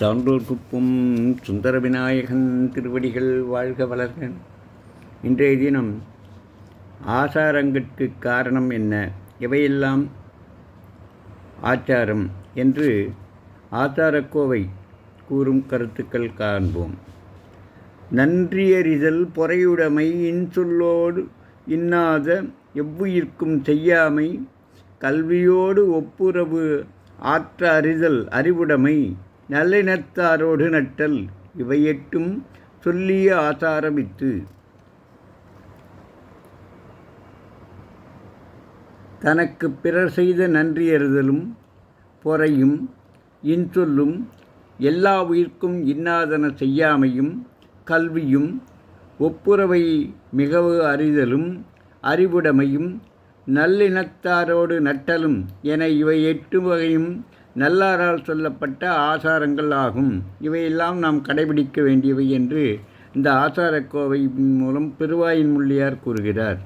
சான்றோர் குப்பும் சுந்தர விநாயகன் திருவடிகள் வாழ்க வளர்க. இன்றைய தினம் ஆசாரங்கட்கு காரணம் என்ன? இவையெல்லாம் ஆச்சாரம் என்று ஆச்சாரக்கோவை கூறும் கருத்துக்கள் காண்போம். நன்றியறிதல் பொறையுடைமை இன்சொல்லோடு இன்னாத எவ்வுயிர்க்கும் செய்யாமை கல்வியோடு ஒப்புரவு ஆற்ற அறிதல் அறிவுடைமை நல்லினத்தாரோடு நட்டல் இவையெட்டும் சொல்லிய ஆசாரமித்து. தனக்கு பிறர் செய்த நன்றியறுதலும் பொறையும் இன்சொல்லும் எல்லா உயிர்க்கும் இன்னாதன செய்யாமையும் கல்வியும் ஒப்புரவை மிகவு அறிதலும் அறிவுடைமையும் நல்லினத்தாரோடு நட்டலும் என இவை எட்டு வகையும் நல்லாரால் சொல்லப்பட்ட ஆசாரங்கள் ஆகும். இவையெல்லாம் நாம் கடைபிடிக்க வேண்டியவை என்று இந்த ஆசாரக்கோவை மூலம் பெருவாயின் முள்ளியார் கூறுகிறார்.